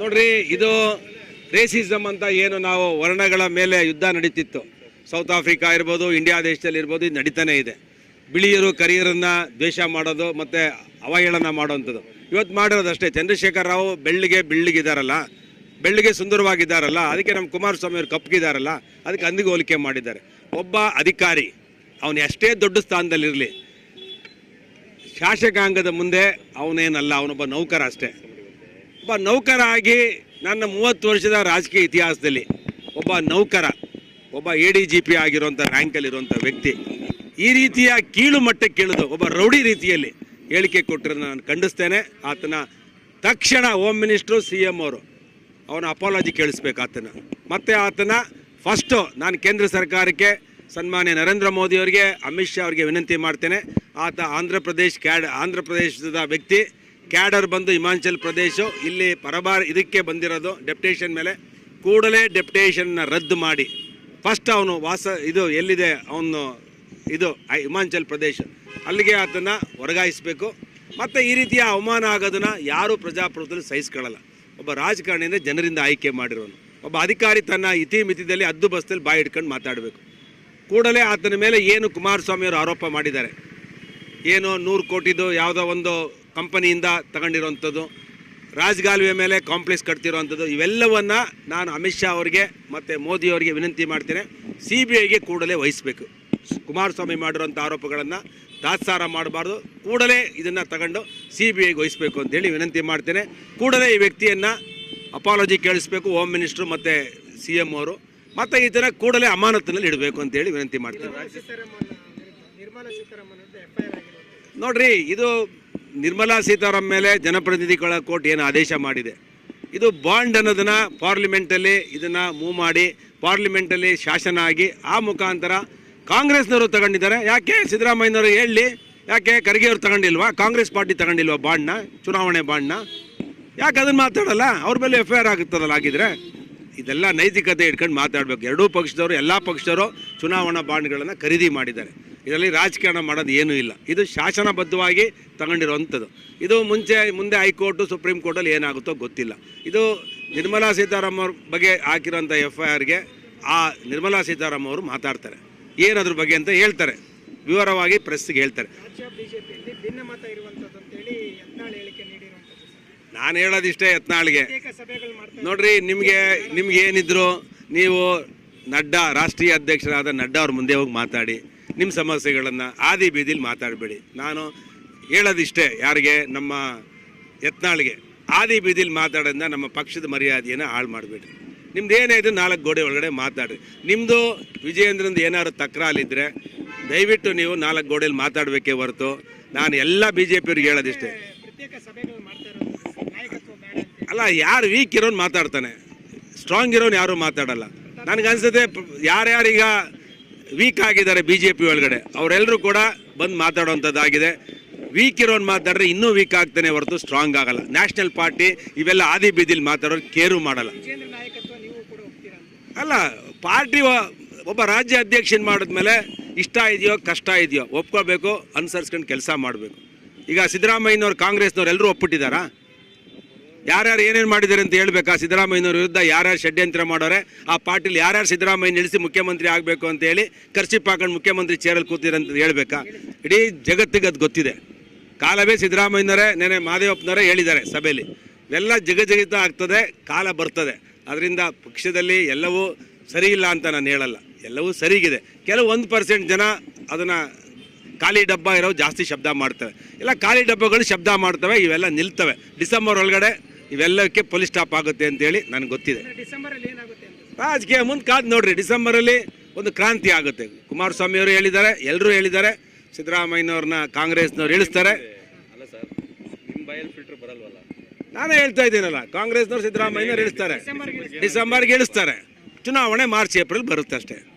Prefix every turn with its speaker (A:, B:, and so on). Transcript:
A: ನೋಡ್ರಿ, ಇದು ರೇಸಿಸಮ್ ಅಂತ ಏನು ನಾವು ವರ್ಣಗಳ ಮೇಲೆ ಯುದ್ಧ ನಡೀತಿತ್ತು. ಸೌತ್ ಆಫ್ರಿಕಾ ಇರ್ಬೋದು ಇಂಡಿಯಾ ದೇಶದಲ್ಲಿ ಇರ್ಬೋದು, ಇದು ನಡೀತಾನೆ ಇದೆ. ಬಿಳಿಯರು, ಕರಿಯರನ್ನ ದ್ವೇಷ ಮಾಡೋದು ಮತ್ತೆ ಅವಹೇಳನ ಮಾಡೋವಂಥದ್ದು. ಇವತ್ತು ಮಾಡಿರೋದು ಅಷ್ಟೇ. ಚಂದ್ರಶೇಖರ್ ರಾವ್ ಬೆಳ್ಳಿಗೆ ಬೆಳ್ಳಿಗಿದಾರಲ್ಲ, ಬೆಳ್ಳಿಗೆ ಸುಂದರವಾಗಿದ್ದಾರಲ್ಲ ಅದಕ್ಕೆ ನಮ್ಮ ಕುಮಾರಸ್ವಾಮಿ ಅವರು ಕಪ್ಪಗಿದಾರಲ್ಲ ಅದಕ್ಕೆ ಅಂದಿಗೆ ಹೋಲಿಕೆ ಮಾಡಿದ್ದಾರೆ. ಒಬ್ಬ ಅಧಿಕಾರಿ, ಅವನು ಎಷ್ಟೇ ದೊಡ್ಡ ಸ್ಥಾನದಲ್ಲಿರಲಿ ಶಾಸಕಾಂಗದ ಮುಂದೆ ಅವನೇನಲ್ಲ, ಅವನೊಬ್ಬ ನೌಕರ ಅಷ್ಟೇ. ಒಬ್ಬ ನೌಕರ ಆಗಿ ನನ್ನ ಮೂವತ್ತು ವರ್ಷದ ರಾಜಕೀಯ ಇತಿಹಾಸದಲ್ಲಿ ಒಬ್ಬ ನೌಕರ, ಒಬ್ಬ ಎ ಡಿ ಜಿ ಪಿ ಆಗಿರುವಂಥ ರ್ಯಾಂಕಲ್ಲಿರುವಂಥ ವ್ಯಕ್ತಿ. ಈ ರೀತಿಯ ಕೀಳು ಮಟ್ಟಕ್ಕೆ ಇಳಿದು ಒಬ್ಬ ರೌಡಿ ರೀತಿಯಲ್ಲಿ ಹೇಳಿಕೆ ಕೊಟ್ಟಿರೋದನ್ನ ನಾನು ಖಂಡಿಸ್ತೇನೆ. ಆತನ ತಕ್ಷಣ ಹೋಮ್ ಮಿನಿಸ್ಟ್ರು ಸಿ ಎಂ ಅವರು ಅವನ ಅಪಾಲಜಿ ಕೇಳಿಸ್ಬೇಕು ಆತನ. ಮತ್ತು ಆತನ ಫಸ್ಟು ನಾನು ಕೇಂದ್ರ ಸರ್ಕಾರಕ್ಕೆ ಸನ್ಮಾನ್ಯ ನರೇಂದ್ರ ಮೋದಿ ಅವರಿಗೆ, ಅಮಿತ್ ಶಾ ಅವರಿಗೆ ವಿನಂತಿ ಮಾಡ್ತೇನೆ. ಆತ ಆಂಧ್ರ ಪ್ರದೇಶ್ ಕ್ಯಾಡ್, ಆಂಧ್ರ ಪ್ರದೇಶದ ವ್ಯಕ್ತಿ. ಕ್ಯಾಡರ್ ಬಂದು ಹಿಮಾಚಲ್ ಪ್ರದೇಶ. ಇಲ್ಲಿ ಪರಬಾರ ಇದಕ್ಕೆ ಬಂದಿರೋದು ಡೆಪ್ಟೇಷನ್ ಮೇಲೆ. ಕೂಡಲೇ ಡೆಪ್ಟೇಷನ್ನ ರದ್ದು ಮಾಡಿ. ಫಸ್ಟ್ ಅವನು ವಾಸ, ಇದು ಎಲ್ಲಿದೆ? ಅವನು ಇದು ಹಿಮಾಚಲ್ ಪ್ರದೇಶ. ಅಲ್ಲಿಗೆ ಆತನ ವರ್ಗಾಯಿಸಬೇಕು. ಮತ್ತು ಈ ರೀತಿಯ ಅವಮಾನ ಆಗೋದನ್ನು ಯಾರೂ ಪ್ರಜಾಪ್ರಭುತ್ವದಲ್ಲಿ ಸಹಿಸ್ಕೊಳ್ಳಲ್ಲ. ಒಬ್ಬ ರಾಜಕಾರಣಿಯಿಂದ ಜನರಿಂದ ಆಯ್ಕೆ ಮಾಡಿರೋನು. ಒಬ್ಬ ಅಧಿಕಾರಿ ತನ್ನ ಇತಿಮಿತಿದಲ್ಲಿ ಅದ್ದು ಬಸ್ದಲ್ಲಿ ಬಾಯಿ ಇಟ್ಕೊಂಡು ಮಾತಾಡಬೇಕು. ಕೂಡಲೇ ಆತನ ಮೇಲೆ ಏನು ಕುಮಾರಸ್ವಾಮಿಯವರು ಆರೋಪ ಮಾಡಿದ್ದಾರೆ. ಏನು ನೂರು ಕೋಟಿದು ಯಾವುದೋ ಒಂದು ಕಂಪನಿಯಿಂದ ತಗೊಂಡಿರೋವಂಥದ್ದು. ರಾಜಗಾಲುವೆ ಮೇಲೆ ಕಾಂಪ್ಲೆಕ್ಸ್ ಕಟ್ತಿರೋವಂಥದ್ದು. ಇವೆಲ್ಲವನ್ನು ನಾನು ಅಮಿತ್ ಶಾ ಅವರಿಗೆ ಮತ್ತು ಮೋದಿ ಅವರಿಗೆ ವಿನಂತಿ ಮಾಡ್ತೇನೆ. ಸಿ ಬಿ ಐಗೆ ಕೂಡಲೇ ವಹಿಸಬೇಕು. ಕುಮಾರಸ್ವಾಮಿ ಮಾಡಿರುವಂಥ ಆರೋಪಗಳನ್ನು ತಾತ್ಸಾರ ಮಾಡಬಾರ್ದು. ಕೂಡಲೇ ಇದನ್ನು ತಗೊಂಡು ಸಿ ಬಿ ಐಗೆ ವಹಿಸಬೇಕು ಅಂತೇಳಿ ವಿನಂತಿ ಮಾಡ್ತೇನೆ. ಕೂಡಲೇ ಈ ವ್ಯಕ್ತಿಯನ್ನು ಅಪಾಲಜಿ ಕೇಳಿಸ್ಬೇಕು, ಹೋಮ್ ಮಿನಿಸ್ಟ್ರು ಮತ್ತು ಸಿ ಎಂ ಅವರು. ಮತ್ತು ಇದನ್ನು ಕೂಡಲೇ ಅಮಾನತಿನಲ್ಲಿ ಇಡಬೇಕು ಅಂತೇಳಿ ವಿನಂತಿ ಮಾಡ್ತೇನೆ. ನೋಡ್ರಿ, ಇದು ನಿರ್ಮಲಾ ಸೀತಾರಾಮ್ ಮೇಲೆ ಜನಪ್ರತಿನಿಧಿಗಳ ಕೋರ್ಟ್ ಏನು ಆದೇಶ ಮಾಡಿದೆ. ಇದು ಬಾಂಡ್ ಅನ್ನೋದನ್ನ ಪಾರ್ಲಿಮೆಂಟಲ್ಲಿ ಇದನ್ನ ಮೂವ್ ಮಾಡಿ, ಪಾರ್ಲಿಮೆಂಟಲ್ಲಿ ಶಾಸನ ಆಗಿ ಆ ಮುಖಾಂತರ ಕಾಂಗ್ರೆಸ್ನವರು ತಗೊಂಡಿದ್ದಾರೆ. ಯಾಕೆ? ಸಿದ್ದರಾಮಯ್ಯನವರು ಹೇಳಿ, ಯಾಕೆ ಖರ್ಗೆ ಅವರು ತಗೊಂಡಿಲ್ವಾ? ಕಾಂಗ್ರೆಸ್ ಪಾರ್ಟಿ ತಗೊಂಡಿಲ್ವಾ ಬಾಂಡ್ನ, ಚುನಾವಣೆ ಬಾಂಡ್ನ? ಯಾಕೆ ಅದನ್ನ ಮಾತಾಡಲ್ಲ? ಅವ್ರ ಮೇಲೆ ಎಫ್ ಐ ಆರ್ ಇದೆಲ್ಲ ನೈತಿಕತೆ ಇಟ್ಕೊಂಡು ಮಾತಾಡಬೇಕು. ಎರಡೂ ಪಕ್ಷದವರು, ಎಲ್ಲ ಪಕ್ಷದವರು ಚುನಾವಣಾ ಬಾಂಡ್ಗಳನ್ನು ಖರೀದಿ ಮಾಡಿದ್ದಾರೆ. ಇದರಲ್ಲಿ ರಾಜಕಾರಣ ಮಾಡೋದು ಏನೂ ಇಲ್ಲ. ಇದು ಶಾಸನಬದ್ಧವಾಗಿ ತಗೊಂಡಿರುವಂಥದ್ದು. ಇದು ಮುಂಚೆ ಮುಂದೆ ಹೈಕೋರ್ಟು ಸುಪ್ರೀಂ ಕೋರ್ಟಲ್ಲಿ ಏನಾಗುತ್ತೋ ಗೊತ್ತಿಲ್ಲ. ಇದು ನಿರ್ಮಲಾ ಸೀತಾರಾಮ್ ಅವ್ರ ಬಗ್ಗೆ ಹಾಕಿರೋಂಥ ಎಫ್ ಐ ಆರ್ಗೆ ಆ ನಿರ್ಮಲಾ ಸೀತಾರಾಮ್ ಅವರು ಮಾತಾಡ್ತಾರೆ. ಏನದ್ರ ಬಗ್ಗೆ ಅಂತ ಹೇಳ್ತಾರೆ. ವಿವರವಾಗಿ ಪ್ರೆಸ್ಗೆ ಹೇಳ್ತಾರೆ. ನಾನು ಹೇಳೋದಿಷ್ಟೇ ಯತ್ನಾಳ್ಗೆ.
B: ಪ್ರತ್ಯೇಕ ಸಭೆಗಳು ಮಾಡ್ತಾ
A: ನೋಡ್ರಿ ನಿಮಗೆ ನಿಮ್ಗೆ ಏನಿದ್ರು ನೀವು ನಡ್ಡಾ ರಾಷ್ಟ್ರೀಯ ಅಧ್ಯಕ್ಷರಾದ ನಡ್ಡಾ ಅವ್ರ ಮುಂದೆ ಹೋಗಿ ಮಾತಾಡಿ. ನಿಮ್ಮ ಸಮಸ್ಯೆಗಳನ್ನು ಆದಿ ಬೀದಿಲಿ ಮಾತಾಡಬೇಡಿ. ನಾನು ಹೇಳೋದಿಷ್ಟೇ, ಯಾರಿಗೆ ನಮ್ಮ ಯತ್ನಾಳಿಗೆ ಆದಿ ಬೀದಿಲಿ ಮಾತಾಡೋದ್ರಿಂದ ನಮ್ಮ ಪಕ್ಷದ ಮರ್ಯಾದೆಯನ್ನು ಹಾಳು ಮಾಡಬೇಡಿ. ನಿಮ್ದು ಏನೇ ಇದು ನಾಲ್ಕು ಗೋಡೆ ಒಳಗಡೆ ಮಾತಾಡ್ರಿ. ನಿಮ್ಮದು ವಿಜಯೇಂದ್ರಂದು ಏನಾದ್ರು ತಕ್ರಾಲಿದ್ದರೆ ದಯವಿಟ್ಟು ನೀವು ನಾಲ್ಕು ಗೋಡೆಯಲ್ಲಿ ಮಾತಾಡಬೇಕೇ ಹೊರತು ನಾನು ಎಲ್ಲ ಬಿ ಜೆ ಪಿಯವ್ರಿಗೆ ಹೇಳೋದಿಷ್ಟೇ. ಅಲ್ಲ, ಯಾರು ವೀಕ್ ಇರೋನು ಮಾತಾಡ್ತಾನೆ. ಸ್ಟ್ರಾಂಗ್ ಇರೋನು ಯಾರು ಮಾತಾಡಲ್ಲ. ನನಗನ್ಸುತ್ತೆ, ಯಾರ್ಯಾರೀಗ ವೀಕ್ ಆಗಿದ್ದಾರೆ ಬಿ ಜೆ ಪಿ ಒಳಗಡೆ. ಅವರೆಲ್ಲರೂ ಕೂಡ ಬಂದು ಮಾತಾಡುವಂಥದ್ದಾಗಿದೆ. ವೀಕ್ ಇರೋನು ಮಾತಾಡ್ರೆ ಇನ್ನೂ ವೀಕ್ ಆಗ್ತಾನೆ ಹೊರತು ಸ್ಟ್ರಾಂಗ್ ಆಗಲ್ಲ. ನ್ಯಾಷನಲ್ ಪಾರ್ಟಿ ಇವೆಲ್ಲ ಆದಿ ಬೀದಿಲಿ ಮಾತಾಡೋರು ಕೇರು ಮಾಡಲ್ಲ. ಅಲ್ಲ ಪಾರ್ಟಿ ಒಬ್ಬ ರಾಜ್ಯ ಅಧ್ಯಕ್ಷನ್ ಮಾಡಿದ್ಮೇಲೆ ಇಷ್ಟ ಇದೆಯೋ ಕಷ್ಟ ಇದೆಯೋ ಒಪ್ಕೋಬೇಕು ಅನುಸರಿಸ್ಕೊಂಡು ಕೆಲಸ ಮಾಡಬೇಕು. ಈಗ ಸಿದ್ದರಾಮಯ್ಯನವ್ರು ಕಾಂಗ್ರೆಸ್ನವ್ರು ಎಲ್ಲರೂ ಒಪ್ಪಿಟ್ಟಿದ್ದಾರಾ? ಯಾರ್ಯಾರು ಏನೇನು ಮಾಡಿದ್ದಾರೆ ಅಂತ ಹೇಳ್ಬೇಕಾ? ಸಿದ್ದರಾಮಯ್ಯನವ್ರ ವಿರುದ್ಧ ಯಾರ್ಯಾರು ಷಡ್ಯಂತ್ರ ಮಾಡೋರೆ, ಆ ಪಾರ್ಟಿಲಿ ಯಾರ್ಯಾರು ಸಿದ್ದರಾಮಯ್ಯ ನಿಲ್ಲಿಸಿ ಮುಖ್ಯಮಂತ್ರಿ ಆಗಬೇಕು ಅಂತ ಹೇಳಿ ಹಾಕೊಂಡು ಮುಖ್ಯಮಂತ್ರಿ ಚೇರಲ್ಲಿ ಕೂತಿರಂತ ಹೇಳ್ಬೇಕಾ? ಇಡೀ ಜಗತ್ತಿಗೆ ಅದು ಗೊತ್ತಿದೆ. ಕಾಲವೇ ಸಿದ್ದರಾಮಯ್ಯನವರೇ, ನೆನೆ ಮಾದೇವಪ್ಪನವರೇ ಹೇಳಿದ್ದಾರೆ ಸಭೆಯಲ್ಲಿ. ಎಲ್ಲ ಜಗಜಗಿತ ಆಗ್ತದೆ, ಕಾಲ ಬರ್ತದೆ. ಅದರಿಂದ ಪಕ್ಷದಲ್ಲಿ ಎಲ್ಲವೂ ಸರಿ ಇಲ್ಲ ಅಂತ ನಾನು ಹೇಳಲ್ಲ. ಎಲ್ಲವೂ ಸರಿಗಿದೆ. ಕೆಲವು ಒಂದು ಪರ್ಸೆಂಟ್ ಜನ ಅದನ್ನು ಖಾಲಿ ಡಬ್ಬ ಇರೋ ಜಾಸ್ತಿ ಶಬ್ದ ಮಾಡ್ತವೆ. ಇಲ್ಲ, ಖಾಲಿ ಡಬ್ಬಗಳು ಶಬ್ದ ಮಾಡ್ತವೆ, ಇವೆಲ್ಲ ನಿಲ್ತವೆ. ಡಿಸೆಂಬರ್ ಒಳಗಡೆ ಇವೆಲ್ಲಕ್ಕೆ ಪೊಲೀಸ್ ಸ್ಟಾಪ್ ಆಗುತ್ತೆ ಅಂತೇಳಿ ನನಗೆ ಗೊತ್ತಿದೆ.
B: ಅಂತ?
A: ರಾಜಕೀಯ ಮುಂದೆ ಕಾದು ನೋಡ್ರಿ ಡಿಸೆಂಬರಲ್ಲಿ ಒಂದು ಕ್ರಾಂತಿ ಆಗುತ್ತೆ. ಕುಮಾರಸ್ವಾಮಿ ಅವರು ಹೇಳಿದ್ದಾರೆ ಎಲ್ಲರೂ ಹೇಳಿದ್ದಾರೆ ಸಿದ್ದರಾಮಯ್ಯನವ್ರನ್ನ ಕಾಂಗ್ರೆಸ್ನವ್ರು ಇಳಿಸ್ತಾರೆ.
C: ಅಲ್ಲ ಸರ್ ನಿಮ್ಮ ಬಾಯಲ್ಲಿ ಫಿಲ್ಟರ್ ಬರಲ್ವಲ್ಲ?
A: ನಾನೇ ಹೇಳ್ತಾ ಇದ್ದೀನಲ್ಲ ಕಾಂಗ್ರೆಸ್ನವ್ರು ಸಿದ್ದರಾಮಯ್ಯನವ್ರು ಇಳಿಸ್ತಾರೆ. ಡಿಸೆಂಬರ್ಗೆ ಇಳಿಸ್ತಾರೆ. ಚುನಾವಣೆ ಮಾರ್ಚ್ ಏಪ್ರಿಲ್ ಬರುತ್ತೆ ಅಷ್ಟೇ.